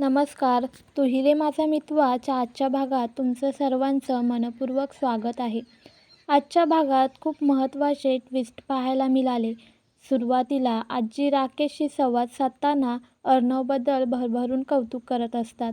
नमस्कार. तुहिरे माझा मितवाच्या आजच्या भागात तुमचं सर्वांचं मनपूर्वक स्वागत आहे. आजच्या भागात खूप महत्त्वाचे ट्विस्ट पाहायला मिळाले. सुरुवातीला आजी राकेशशी संवाद साधताना अर्णवबद्दल भरभरून कौतुक करत असतात.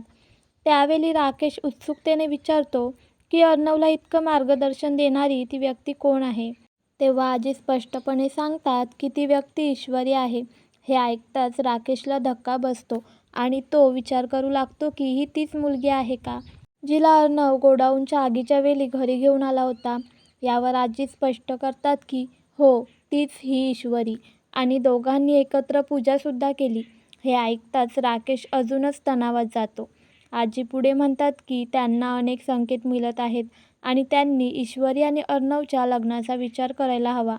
त्यावेळी राकेश उत्सुकतेने विचारतो की अर्णवला इतकं मार्गदर्शन देणारी ती व्यक्ती कोण आहे? तेव्हा आजी स्पष्टपणे सांगतात की ती व्यक्ती ईश्वरी आहे. हे ऐकताच राकेशला धक्का बसतो. आणि तो विचार करू लागतो की ही तीच मुलगी आहे का? जिला अर्णव गोडाऊनच्या आगीच्या वेळी घरी घेऊन आला होता. यावर आजी स्पष्ट करतात की हो तीच ही ईश्वरी. आणि दोघांनी एकत्र पूजासुद्धा केली. हे ऐकताच राकेश अजूनच तणावात जातो. आजी पुढे म्हणतात की त्यांना अनेक संकेत मिळत आहेत आणि त्यांनी ईश्वरी आणि अर्णवच्या लग्नाचा विचार करायला हवा.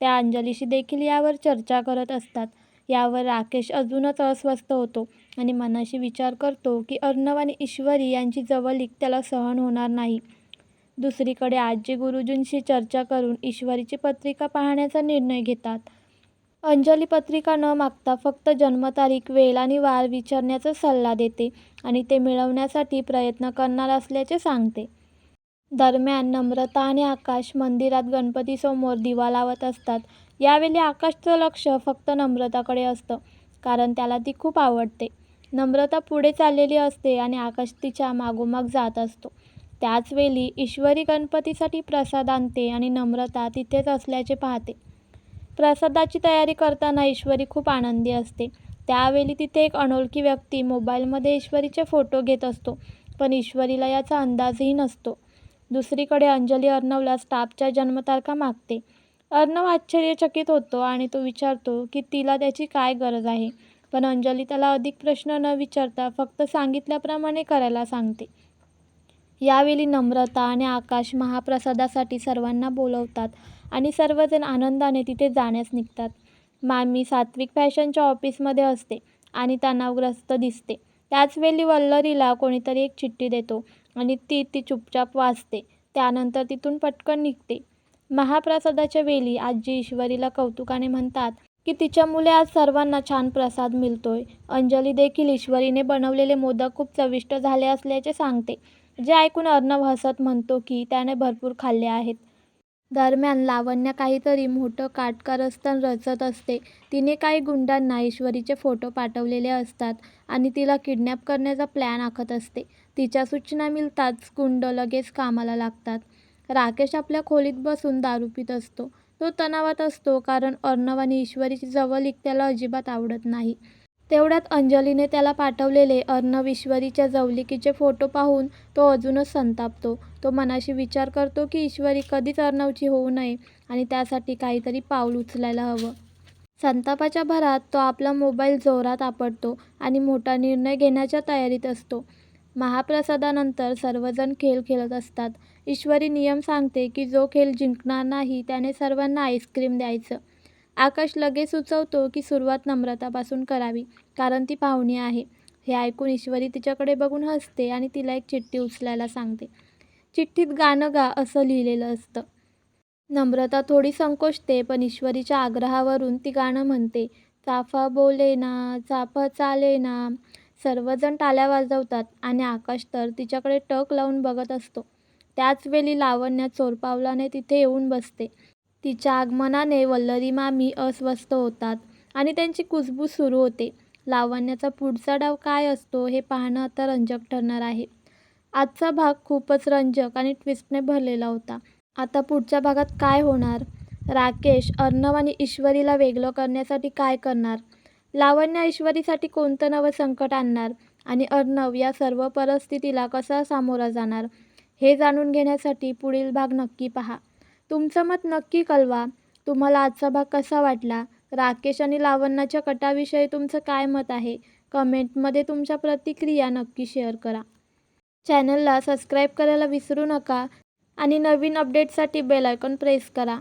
त्या अंजलीशी देखील यावर चर्चा करत असतात. यावर राकेश अजूनच अस्वस्थ होतो आणि मनाशी विचार करतो की अर्णव आणि ईश्वरी यांची जवळीक त्याला सहन होणार नाही. दुसरीकडे आजी गुरुजींशी चर्चा करून ईश्वरीची पत्रिका पाहण्याचा निर्णय घेतात. अंजली पत्रिका न मागता फक्त जन्मतारीख वेळ आणि वार विचारण्याचा सल्ला देते आणि ते मिळवण्यासाठी प्रयत्न करणार असल्याचे सांगते. दरम्यान नम्रता आणि आकाश मंदिरात गणपतीसमोर दिवा लावत असतात. यावेळी आकाशचं लक्ष फक्त नम्रताकडे असतं कारण त्याला ती खूप आवडते. नम्रता पुढे चाललेली असते आणि आकाश तिच्या मागोमाग जात असतो. त्याचवेळी ईश्वरी गणपतीसाठी प्रसाद आणते आणि नम्रता तिथेच असल्याचे पाहते. प्रसादाची तयारी करताना ईश्वरी खूप आनंदी असते. त्यावेळी तिथे एक अनोळखी व्यक्ती मोबाईलमध्ये ईश्वरीचे फोटो घेत असतो पण ईश्वरीला याचा अंदाजही नसतो. दुसरीकडे अंजली अर्णवला स्टाफच्या जन्मतारखा मागते. अर्णव आश्चर्यचकित होतो आणि तो विचारतो की तिला त्याची काय गरज आहे? पण अंजली त्याला अधिक प्रश्न न विचारता फक्त सांगितल्याप्रमाणे करायला सांगते. यावेळी नम्रता आणि आकाश महाप्रसादासाठी सर्वांना बोलवतात आणि सर्वजण आनंदाने तिथे जाण्यास निघतात. मामी सात्विक फॅशनच्या ऑफिसमध्ये असते आणि तणावग्रस्त दिसते. त्याचवेळी वल्लरीला कोणीतरी एक चिठ्ठी देतो आणि ती ती चुपचाप वाचते. त्यानंतर तिथून पटकन निघते. महाप्रसादाच्या वेळी आजी ईश्वरीला कौतुकाने म्हणतात की तिच्या मुले आज सर्वांना छान प्रसाद मिळतोय. अंजली देखील ईश्वरीने बनवलेले मोदक खूप चविष्ट झाले असल्याचे सांगते. जे ऐकून अर्णव हसत म्हणतो की त्याने भरपूर खाल्ले आहेत. दरम्यान लावण्य काहीतरी मोठं काटकारस्थान रचत असते. तिने काही गुंडांना ईश्वरीचे फोटो पाठवलेले असतात आणि तिला किडनॅप करण्याचा प्लॅन आखत असते. तिच्या सूचना मिळताच गुंड लगेच कामाला लागतात. राकेश आपल्या खोलीत बसून दारू पित असतो. तो तणावात असतो कारण अर्णव आणि ईश्वरीची जवळीक त्याला अजिबात आवडत नाही. तेवढ्यात अंजलीने त्याला पाठवलेले अर्णव ईश्वरीच्या जवलिकीचे फोटो पाहून तो अजूनच संतापतो. तो मनाशी विचार करतो की ईश्वरी कधीच अर्णवची होऊ नये आणि त्यासाठी काहीतरी पाऊल उचलायला हवं. संतापाच्या भरात तो आपला मोबाईल जोरात आपटतो आणि मोठा निर्णय घेण्याच्या तयारीत असतो. महाप्रसादानंतर सर्वजण खेळ खेळत असतात. ईश्वरी नियम सांगते की जो खेळ जिंकणार नाही त्याने सर्वांना आईस्क्रीम द्यायचं. आकाश लगेच सुचवतो की सुरुवात नम्रतापासून करावी कारण ती पाहुणी आहे. हे ऐकून ईश्वरी तिच्याकडे बघून हसते आणि तिला एक चिठ्ठी उचलायला सांगते. चिठ्ठीत गाणं गा असं लिहिलेलं असतं. नम्रता थोडी संकोचते पण ईश्वरीच्या आग्रहावरून ती गाणं म्हणते. चाफा बोले ना चाफा चाले ना. सर्वजण टाल्या वाजवतात आणि आकाश तर तिच्याकडे टक लावून बघत असतो. त्याचवेळी लावण्या चोरपावलाने तिथे येऊन बसते. तिच्या आगमनाने वल्लरी मामी अस्वस्थ होतात आणि त्यांची कुजबूज सुरू होते. लावण्याचा पुढचा डाव काय असतो हे पाहणं आता रंजक ठरणार आहे. आजचा भाग खूपच रंजक आणि ट्विस्टने भरलेला होता. आता पुढच्या भागात काय होणार? राकेश अर्णव आणि ईश्वरीला वेगळं करण्यासाठी काय करणार? लावण्य ईश्वरीसाठी कोणतं नवं संकट आणणार? आणि अर्णव या सर्व परिस्थितीला कसा सामोरा जाणार? हे जाणून घेण्यासाठी पुढील भाग नक्की पहा. तुमचं मत नक्की कळवा. तुम्हाला आजचा भाग कसा वाटला? राकेश आणि लावण्याच्या कटाविषयी तुमचं काय मत आहे? कमेंटमध्ये तुमच्या प्रतिक्रिया नक्की शेअर करा. चॅनलला सबस्क्राईब करायला विसरू नका आणि नवीन अपडेटसाठी बेल आयकॉन प्रेस करा.